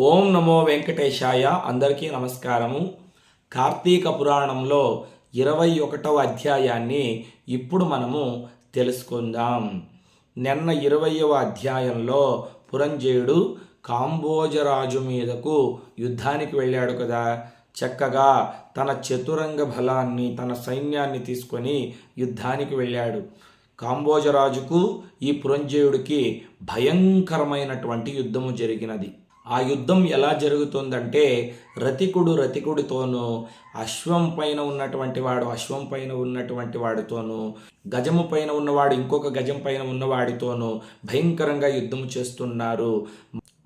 ఓం నమో వెంకటేశాయ. అందరికీ నమస్కారము. కార్తీక పురాణంలో ఇరవై ఒకటవ అధ్యాయాన్ని ఇప్పుడు మనము తెలుసుకుందాం. నిన్న ఇరవయవ అధ్యాయంలో పురంజయుడు కాంబోజరాజు మీదకు యుద్ధానికి వెళ్ళాడు కదా. చక్కగా తన చతురంగ బలాన్ని తన సైన్యాన్ని తీసుకొని యుద్ధానికి వెళ్ళాడు. కాంబోజరాజుకు ఈ పురంజయుడికి భయంకరమైనటువంటి యుద్ధము జరిగినది. ఆ యుద్ధం ఎలా జరుగుతుందంటే రతికుడు రతికుడితోనూ అశ్వం పైన ఉన్నటువంటి వాడు అశ్వం పైన ఉన్నటువంటి వాడితోనూ గజము పైన ఉన్నవాడు ఇంకొక గజం పైన ఉన్నవాడితోనూ భయంకరంగా యుద్ధము చేస్తున్నారు.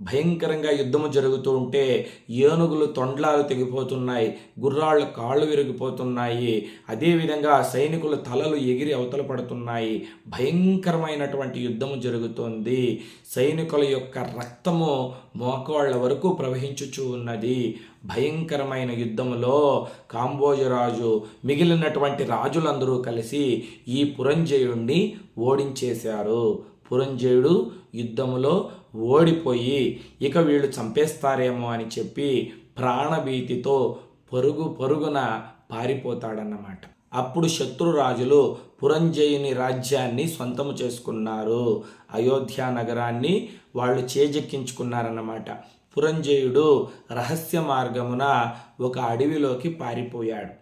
భయంకరంగా యుద్ధము జరుగుతూ ఉంటే ఏనుగులు తొండ్లాలు తెగిపోతున్నాయి గుర్రాళ్ళు కాళ్ళు విరిగిపోతున్నాయి. అదేవిధంగా సైనికుల తలలు ఎగిరి అవతల పడుతున్నాయి. భయంకరమైనటువంటి యుద్ధము జరుగుతోంది. సైనికుల యొక్క రక్తము మోకాళ్ళ వరకు ప్రవహించుచూ ఉన్నది. భయంకరమైన యుద్ధములో కాంబోజరాజు మిగిలినటువంటి రాజులందరూ కలిసి ఈ పురంజయుణ్ణి ఓడించేశారు. పురంజయుడు యుద్ధములో ఓడిపోయి ఇక వీళ్ళు చంపేస్తారేమో అని చెప్పి ప్రాణభీతితో పరుగు పరుగున పారిపోతాడన్నమాట. అప్పుడు శత్రురాజులు పురంజయుని రాజ్యాన్ని సొంతము చేసుకున్నారు. అయోధ్య నగరాన్ని వాళ్ళు చేజెక్కించుకున్నారన్నమాట. పురంజయుడు రహస్య మార్గమున ఒక అడవిలోకి పారిపోయాడు.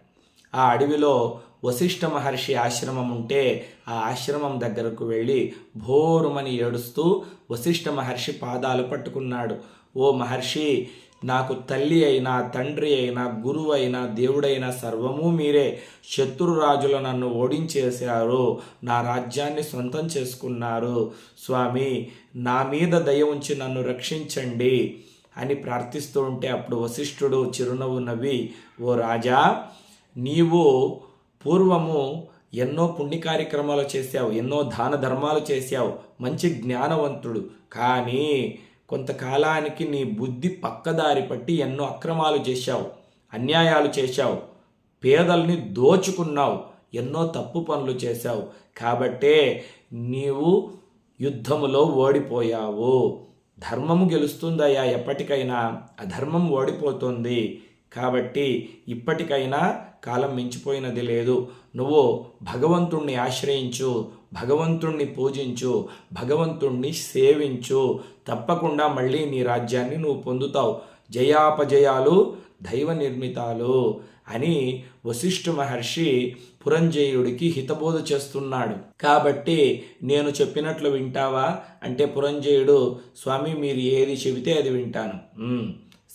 ఆ అడవిలో వశిష్ఠ మహర్షి ఆశ్రమం ఉంటే ఆ ఆశ్రమం దగ్గరకు వెళ్ళి భోరుమని ఏడుస్తూ వశిష్ఠ మహర్షి పాదాలు పట్టుకున్నాడు. ఓ మహర్షి నాకు తల్లి అయినా తండ్రి అయినా గురువు అయినా దేవుడైనా సర్వము మీరే. శత్రురాజులు నన్ను ఓడించేశారు. నా రాజ్యాన్ని సొంతం చేసుకున్నారు. స్వామి నా మీద దయ ఉంచి నన్ను రక్షించండి అని ప్రార్థిస్తూ ఉంటే అప్పుడు వశిష్ఠుడు చిరునవ్వు నవ్వి ఓ రాజా నీవు పూర్వము ఎన్నో పుణ్య కార్యక్రమాలు చేశావు ఎన్నో దాన ధర్మాలు చేశావు మంచి జ్ఞానవంతుడు. కానీ కొంతకాలానికి నీ బుద్ధి పక్కదారి పట్టి ఎన్నో అక్రమాలు చేశావు అన్యాయాలు చేశావు పేదల్ని దోచుకున్నావు ఎన్నో తప్పు పనులు చేశావు. కాబట్టే నీవు యుద్ధములో ఓడిపోయావు. ధర్మము గెలుస్తుందయ్యా ఎప్పటికైనా అధర్మం ఓడిపోతుంది. కాబట్టి ఇప్పటికైనా కాలం మించిపోయినది లేదు. నువ్వు భగవంతుణ్ణి ఆశ్రయించు భగవంతుణ్ణి పూజించు భగవంతుణ్ణి సేవించు. తప్పకుండా మళ్ళీ నీ రాజ్యాన్ని నువ్వు పొందుతావు. జయాపజయాలు దైవ నిర్మితాలు అని వశిష్ఠ మహర్షి పురంజయుడికి హితబోధ చేస్తున్నాడు. కాబట్టి నేను చెప్పినట్లు వింటావా? అంటే పురంజయుడు స్వామి మీరు ఏది చెబితే అది వింటాను.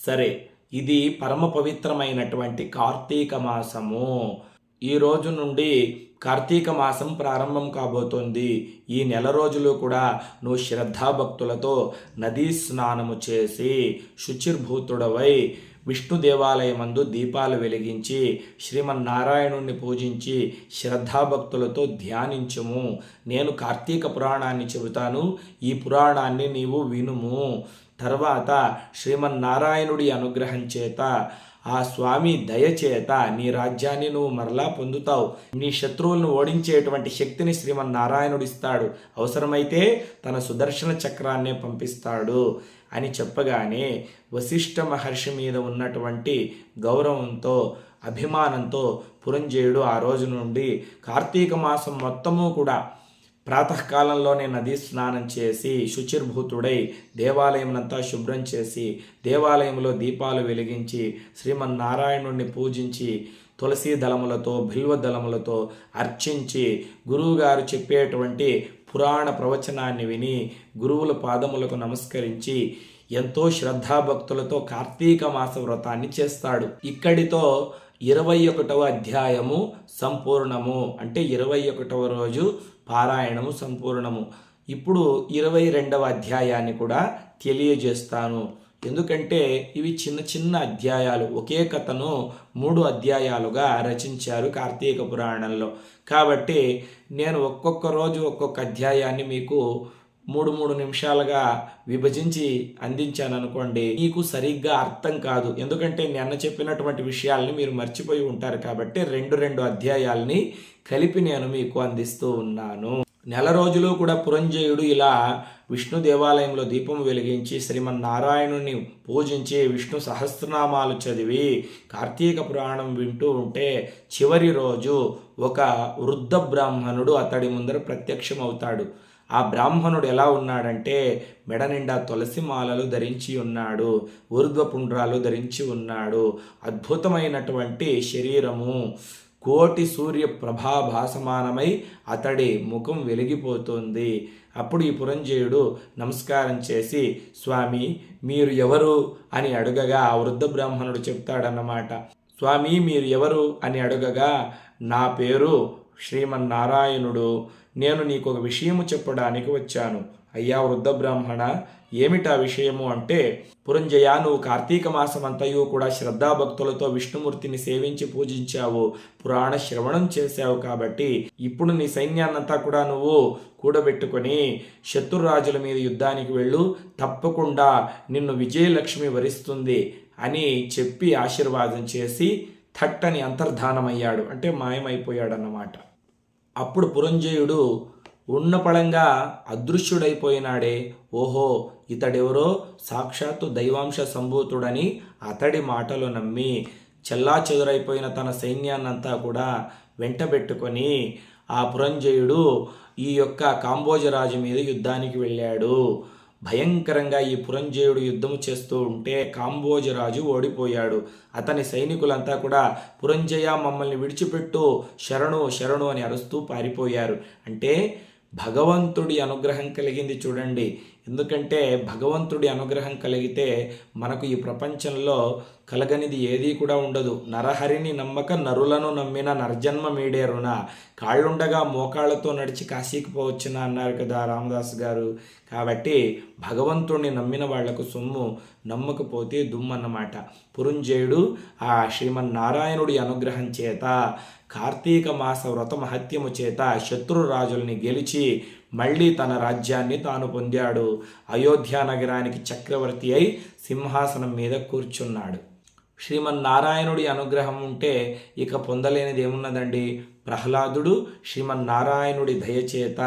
సరే. ఇది పరమ పవిత్రమైనటువంటి కార్తీక మాసము. ఈ రోజు నుండి కార్తీక మాసం ప్రారంభం కాబోతోంది. ఈ నెల రోజులు కూడా నువ్వు శ్రద్ధాభక్తులతో నదీ స్నానము చేసి శుచిర్భూతుడవై విష్ణు దేవాలయమందు దీపాలు వెలిగించి శ్రీమన్నారాయణుణ్ణి పూజించి శ్రద్ధాభక్తులతో ధ్యానించము. నేను కార్తీక పురాణాన్ని చెబుతాను. ఈ పురాణాన్ని నీవు వినుము. తర్వాత శ్రీమన్నారాయణుడి అనుగ్రహం చేత ఆ స్వామి దయచేత నీ రాజ్యాన్ని నువ్వు మరలా పొందుతావు. నీ శత్రువులను ఓడించేటువంటి శక్తిని శ్రీమన్నారాయణుడు ఇస్తాడు అవసరమైతే తన సుదర్శన చక్రాన్నే పంపిస్తాడు అని చెప్పగానే వశిష్ఠ మహర్షి మీద ఉన్నటువంటి గౌరవంతో అభిమానంతో పురంజయుడు ఆ రోజు నుండి కార్తీక మాసం మొత్తము కూడా ప్రాతకాలంలోనే నదీ స్నానం చేసి శుచిర్భూతుడై దేవాలయమునంతా శుభ్రం చేసి దేవాలయంలో దీపాలు వెలిగించి శ్రీమన్నారాయణుణ్ణి పూజించి తులసీ దళములతో బిల్వ దళములతో అర్చించి గురువుగారు చెప్పేటువంటి పురాణ ప్రవచనాన్ని విని గురువుల పాదములకు నమస్కరించి ఎంతో శ్రద్ధాభక్తులతో కార్తీక మాస వ్రతాన్ని చేస్తాడు. ఇక్కడితో ఇరవై ఒకటవ అధ్యాయము సంపూర్ణము. అంటే ఇరవై ఒకటవ రోజు పారాయణము సంపూర్ణము. ఇప్పుడు ఇరవై రెండవ అధ్యాయాన్ని కూడా తెలియజేస్తాను. ఎందుకంటే ఇవి చిన్న చిన్న అధ్యాయాలు. ఒకే కథను మూడు అధ్యాయాలుగా రచించారు కార్తీక పురాణంలో. కాబట్టి నేను ఒక్కొక్క రోజు ఒక్కొక్క అధ్యాయాన్ని మీకు మూడు మూడు నిమిషాలుగా విభజించి అందించాను అనుకోండి మీకు సరిగ్గా అర్థం కాదు. ఎందుకంటే నిన్న చెప్పినటువంటి విషయాల్ని మీరు మర్చిపోయి ఉంటారు కాబట్టి రెండు రెండు అధ్యాయాల్ని కలిపి నేను మీకు అందిస్తూ ఉన్నాను. నెల రోజులు కూడా పురంజయుడు ఇలా విష్ణు దేవాలయంలో దీపం వెలిగించి శ్రీమన్నారాయణుని పూజించి విష్ణు సహస్రనామాలు చదివి కార్తీక పురాణం వింటూ ఉంటే చివరి రోజు ఒక వృద్ధ బ్రాహ్మణుడు అతడి ముందర ప్రత్యక్షమవుతాడు. ఆ బ్రాహ్మణుడు ఎలా ఉన్నాడంటే మెడ నిండా తులసి మాలలు ధరించి ఉన్నాడు ఊర్ధ్వపుండ్రాలు ధరించి ఉన్నాడు. అద్భుతమైనటువంటి శరీరము. కోటి సూర్య ప్రభాభాసమానమై అతడి ముఖం వెలిగిపోతుంది. అప్పుడు ఈ పురంజయుడు నమస్కారం చేసి స్వామి మీరు ఎవరు? అని అడుగగా ఆ వృద్ధ బ్రాహ్మణుడు చెప్తాడన్నమాట. స్వామి మీరు ఎవరు? అని అడుగగా నా పేరు శ్రీమన్నారాయణుడు. నేను నీకు ఒక విషయము చెప్పడానికి వచ్చాను. అయ్యా వృద్ధ బ్రాహ్మణ ఏమిటా విషయము అంటే పురంజయ నువ్వు కార్తీక మాసమంతయు కూడా శ్రద్ధాభక్తులతో విష్ణుమూర్తిని సేవించి పూజించావు. పురాణ శ్రవణం చేశావు కాబట్టి ఇప్పుడు నీ సైన్యాన్నంతా కూడా నువ్వు కూడబెట్టుకొని శత్రురాజుల మీద యుద్ధానికి వెళ్ళు. తప్పకుండా నిన్ను విజయలక్ష్మి వరిస్తుంది అని చెప్పి ఆశీర్వాదం చేసి థట్టని అంతర్ధానమయ్యాడు. అంటే మాయమైపోయాడన్నమాట. అప్పుడు పురంజయుడు ఉన్నపళంగా అదృశ్యుడైపోయినాడే. ఓహో ఇతడెవరో? సాక్షాత్తు దైవాంశ సంభూతుడని అతడి మాటలు నమ్మి చెల్లా చెదురైపోయిన తన సైన్యాన్నంతా కూడా వెంటబెట్టుకొని ఆ పురంజయుడు ఈ యొక్క కాంబోజరాజు మీద యుద్ధానికి వెళ్ళాడు. భయంకరంగా ఈ పురంజయుడు యుద్ధము చేస్తూ ఉంటే కాంబోజరాజు ఓడిపోయాడు. అతని సైనికులంతా కూడా పురంజయ మమ్మల్ని విడిచిపెట్టు శరణు శరణు అని అరుస్తూ పారిపోయారు. అంటే భగవంతుడి అనుగ్రహం కలిగింది చూడండి. ఎందుకంటే భగవంతుడి అనుగ్రహం కలిగితే మనకు ఈ ప్రపంచంలో కలగనిది ఏదీ కూడా ఉండదు. నరహరిని నమ్మక నరులను నమ్మిన నరజన్మ మీడేరున కాళ్ళుండగా మోకాళ్ళతో నడిచి కాశీకి పోవచ్చున అన్నారు కదా రామదాస్ గారు. కాబట్టి భగవంతుడిని నమ్మిన వాళ్ళకు సొమ్ము నమ్మకపోతే దుమ్మన్నమాట. పురుంజయుడు ఆ శ్రీమన్నారాయణుడి అనుగ్రహం చేత కార్తీక మాస వ్రత మహత్యము చేత శత్రురాజుల్ని గెలిచి మళ్ళీ తన రాజ్యాన్ని తాను పొందాడు. అయోధ్య నగరానికి చక్రవర్తి అయి సింహాసనం మీద కూర్చున్నాడు. శ్రీమన్నారాయణుడి అనుగ్రహం ఉంటే ఇక పొందలేనిది ఏమున్నదండి ప్రహ్లాదుడు శ్రీమన్నారాయణుడి దయచేత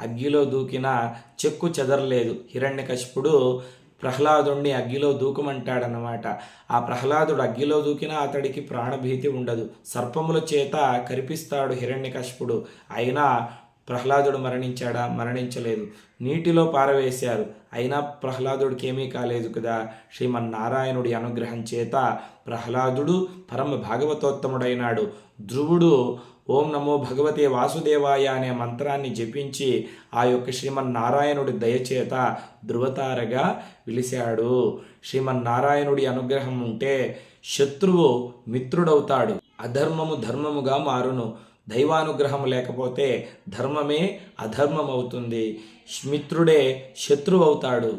అగ్గిలో దూకిన చెక్కు చెదరలేదు. హిరణ్యకశిపుడు ప్రహ్లాదుణ్ణి అగ్గిలో దూకమంటాడనమాట ఆ ప్రహ్లాదుడు అగ్గిలో దూకినా అతడికి ప్రాణభీతి ఉండదు. సర్పముల చేత కరిపిస్తాడు హిరణ్యకశిపుడు. అయినా ప్రహ్లాదుడు మరణించాడా? మరణించలేదు. నీటిలో పారవేశారు. అయినా ప్రహ్లాదుడికి ఏమీ కాలేదు కదా? శ్రీమన్నారాయణుడి అనుగ్రహం చేత ప్రహ్లాదుడు పరమ భాగవతోత్తముడైనాడు ధ్రువుడు ఓం నమో భగవతే వాసుదేవాయ అనే మంత్రాన్ని జపించి ఆ యొక్క శ్రీమన్నారాయణుడి దయచేత ధృవతారగా పిలిచాడు శ్రీమన్నారాయణుడి అనుగ్రహం ఉంటే శత్రువు మిత్రుడవుతాడు. అధర్మము ధర్మముగా మారును. దైవానుగ్రహం లేకపోతే ధర్మమే అధర్మం అవుతుంది మిత్రుడే శత్రువు అవుతాడు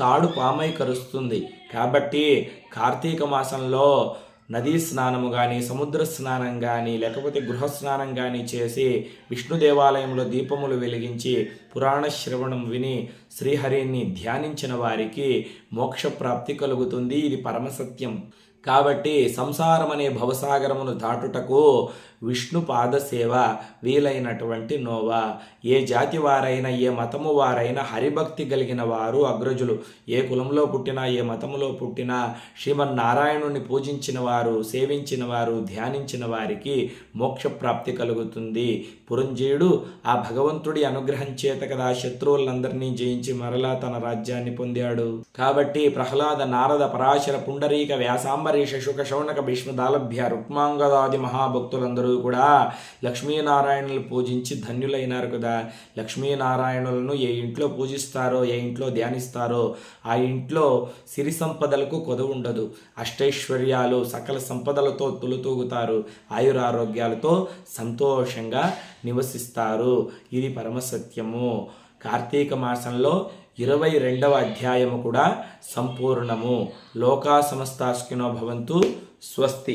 తాడు పామై కరుస్తుంది. కాబట్టి కార్తీక మాసంలో నదీ స్నానము కానీ సముద్ర స్నానం కానీ లేకపోతే గృహ స్నానం కానీ చేసి విష్ణు దేవాలయంలో దీపములు వెలిగించి పురాణ శ్రవణం విని శ్రీహరిని ధ్యానించిన వారికి మోక్షప్రాప్తి కలుగుతుంది. ఇది పరమసత్యం కాబట్టి సంసారం అనే భవసాగరమును దాటుటకు విష్ణు పాదసేవ వీలైనటువంటి నోవా. ఏ జాతి వారైనా ఏ మతము వారైనా హరిభక్తి కలిగిన వారు అగ్రజులు. ఏ కులంలో పుట్టినా ఏ మతములో పుట్టినా శ్రీమన్నారాయణుని పూజించిన వారు సేవించిన వారు ధ్యానించిన వారికి మోక్షప్రాప్తి కలుగుతుంది. పురంజేయుడు ఆ భగవంతుడి అనుగ్రహం చేత కదా శత్రువులందరినీ జయించి మరలా తన రాజ్యాన్ని పొందాడు. కాబట్టి ప్రహ్లాద నారద పరాశర పుండరీక వ్యాసాంబరీష శుక శౌనక భీష్మదాలభ్య రుక్మాంగదాది మహాభక్తులందరూ కూడా. లక్ష్మీనారాయణులు పూజించి ధన్యులైనారు కదా. లక్ష్మీనారాయణులను ఏ ఇంట్లో పూజిస్తారో ఏ ఇంట్లో ధ్యానిస్తారో ఆ ఇంట్లో సిరి సంపదలకు కొదవు ఉండదు. అష్టైశ్వర్యాలు సకల సంపదలతో తులుతూగుతారు. ఆయురారోగ్యాలతో సంతోషంగా నివసిస్తారు. ఇది పరమసత్యము కార్తీక మాసంలో ఇరవై రెండవ అధ్యాయము కూడా సంపూర్ణము. లోకా సమస్తాస్కినో భవంతు స్వస్తి.